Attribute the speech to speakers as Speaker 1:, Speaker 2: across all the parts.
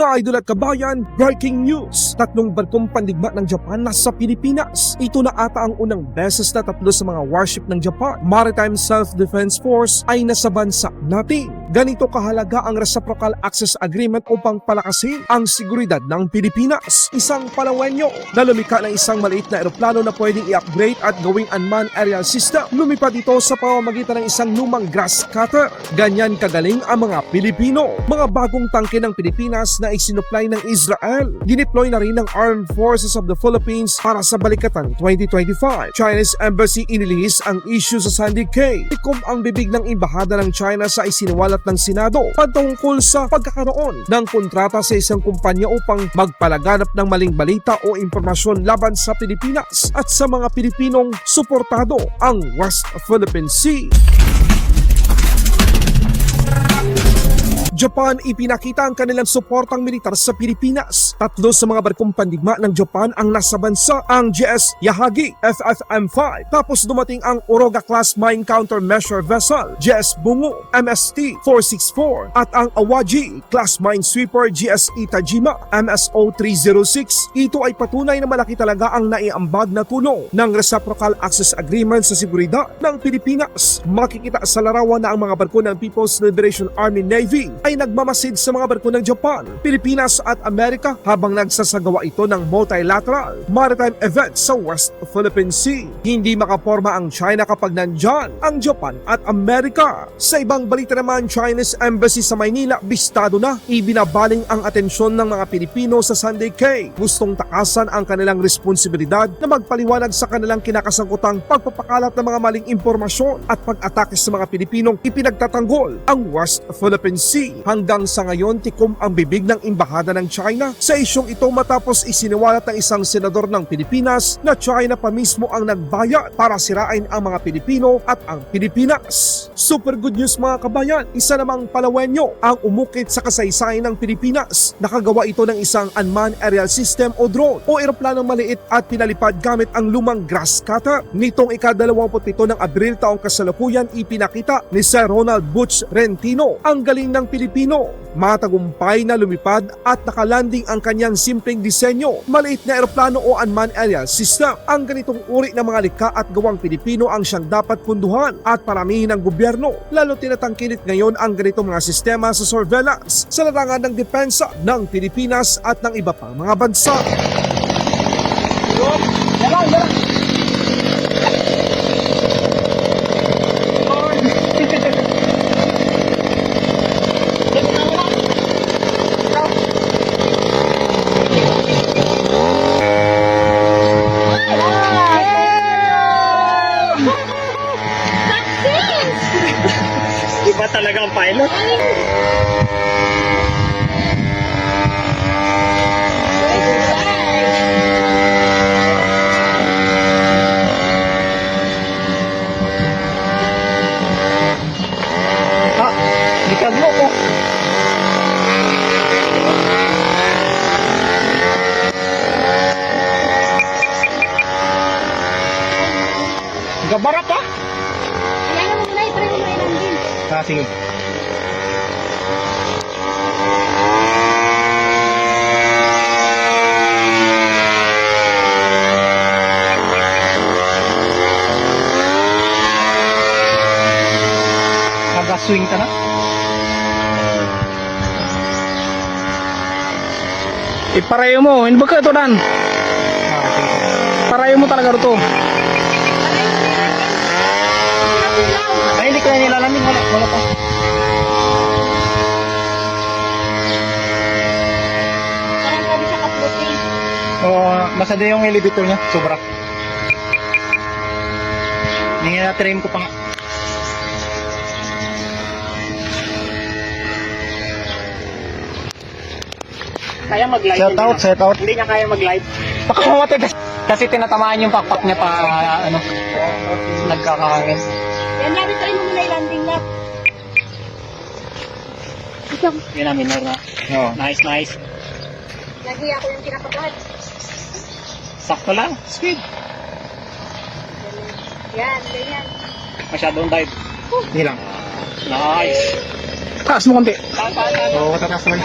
Speaker 1: Mga idol at kabayan, breaking news! Tatlong barkong pandigma ng Japan nasa Pilipinas. Ito na ata ang unang beses na tatlo sa mga warship ng Japan, Maritime Self-Defense Force ay nasa bansa natin. Ganito kahalaga ang Reciprocal Access Agreement upang palakasin ang seguridad ng Pilipinas. Isang palawenyo na lumika ng isang maliit na eroplano na pwedeng i-upgrade at gawing unmanned aerial system. Lumipad ito sa pamamagitan ng isang lumang grass cutter. Ganyan kagaling ang mga Pilipino. Mga bagong tangke ng Pilipinas na isinupply ng Israel. Dineploy na rin ng Armed Forces of the Philippines para sa Balikatan 2025. Chinese Embassy inilihis ang issue sa Sandy Cay. Ikom ang bibig ng Embahada ng China sa isiniwalat ng Senado patungkol sa pagkakaroon ng kontrata sa isang kumpanya upang magpalaganap ng maling balita o impormasyon laban sa Pilipinas at sa mga Pilipinong suportado ang West Philippine Sea. Japan ipinakita ang kanilang suportang militar sa Pilipinas. Tatlo sa mga barkong pandigma ng Japan ang nasa bansa, ang GS Yahagi FFM-5. Tapos dumating ang Oroga Class Mine Countermeasure Vessel, GS Bungo MST-464 at ang Awaji Class Mine Sweeper GS Itajima MSO-306. Ito ay patunay na malaki talaga ang naiambag na tulong ng Reciprocal Access Agreement sa seguridad ng Pilipinas. Makikita sa larawan na ang mga barko ng People's Liberation Army Navy ay nagmamasid sa mga barko ng Japan, Pilipinas at Amerika habang nagsasagawa ito ng multilateral maritime event sa West Philippine Sea. Hindi makaporma ang China kapag nandyan ang Japan at Amerika. Sa ibang balita naman, Chinese Embassy sa Maynila, bistado na, ibinabaling ang atensyon ng mga Pilipino sa Sunday Cay. Gustong takasan ang kanilang responsibilidad na magpaliwanag sa kanilang kinakasangkutang pagpapakalat ng mga maling impormasyon at pag-atake sa mga Pilipinong ipinagtatanggol ang West Philippine Sea. Hanggang sa ngayon, tikom ang bibig ng Embahada ng China sa isyong ito matapos isiniwalat ng isang senador ng Pilipinas na China pa mismo ang nagbayad para sirain ang mga Pilipino at ang Pilipinas. Super good news mga kabayan, isa namang palawenyo ang umukit sa kasaysayan ng Pilipinas. Nakagawa ito ng isang unmanned aerial system o drone o eroplanong maliit at pinalipad gamit ang lumang grass cutter. Nitong ika-27 ng Abril taong kasalukuyan ipinakita ni Sir Ronald Butch Rentino ang galing ng Pilipino. Matagumpay na lumipad at nakalanding ang kanyang simpleng disenyo, maliit na eroplano o unmanned aerial system. Ang ganitong uri ng mga likha at gawang Pilipino ang siyang dapat punduhan at paramihin ng gobyerno. Lalo tinatangkilit ngayon ang ganitong mga sistema sa surveillance sa larangan ng depensa ng Pilipinas at ng iba pang mga bansa.
Speaker 2: Iba talaga ang pilot. Gabara pa?
Speaker 3: Kaya mo i-try mo muna yung landing.
Speaker 2: Ah, sige. Naga-swing ka na? Iparayo mo, hindi ba ka ito dan? Parayo mo talaga ito. Ay, hindi ko na nilalamig. Wala, wala pa.
Speaker 3: Parang sabi siya ka-floating.
Speaker 2: Oo, masada yung elevator niya. Sobra. Hindi na trim ko pa nga.
Speaker 4: Kaya mag-live.
Speaker 2: Shout out, shout out.
Speaker 4: Hindi niya kaya mag-live.
Speaker 2: Baka mamatay kasi. Kasi tinatamaan yung pakpak niya pa, ano, nagkakahangin.
Speaker 3: Yan, Larry, try mo muna landing lap. Ikaw,
Speaker 4: Yun na, minor na.
Speaker 2: Oo.
Speaker 4: Nice, nice.
Speaker 3: lagi ako yung kinakabahan.
Speaker 4: Sakto lang. Speed.
Speaker 3: Yan, ganyan.
Speaker 4: Masyadong dive.
Speaker 2: Hindi lang.
Speaker 4: Nice.
Speaker 2: Taas mo konti.
Speaker 4: Oo, tataas naman.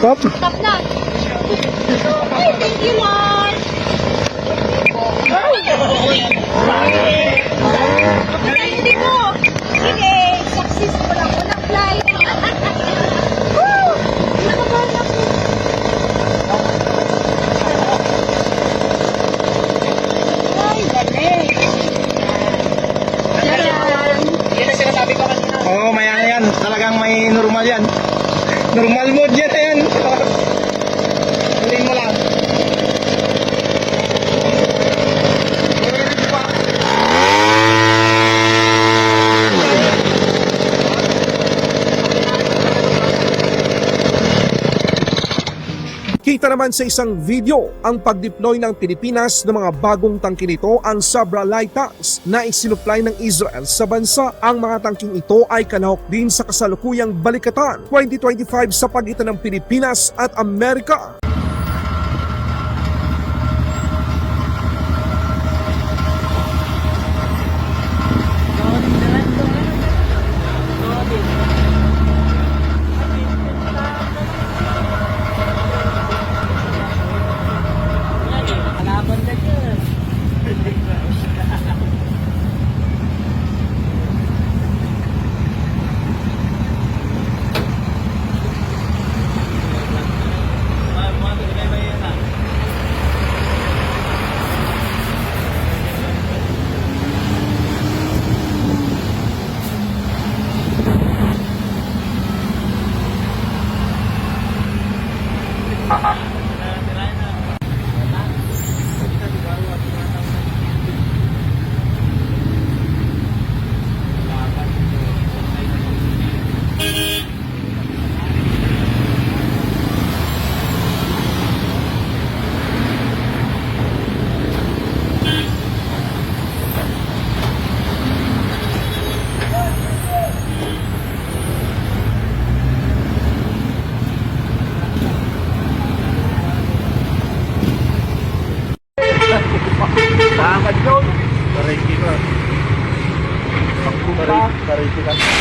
Speaker 2: Stop.
Speaker 3: Stop na. Ay, thank you, Lord. Hindi ko. Sige, successful ako ng flight. Woo! Nakabahan ako. Ay, galing. Ayan.
Speaker 2: Yan ang sinasabi ko kanina.
Speaker 5: Oo, oh, may ano yan. Talagang may normal yan. Normal mode yan yan. Huliin mo lang.
Speaker 1: Kita naman sa isang video ang pag-deploy ng Pilipinas ng mga bagong tangke nito ang Sabra Light Tanks na isinupply ng Israel sa bansa. Ang mga tangking ito ay kalahok din sa kasalukuyang Balikatan 2025 sa pagitan ng Pilipinas at Amerika.
Speaker 5: Uh-huh. Sariki ka.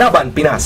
Speaker 1: Laban Pinas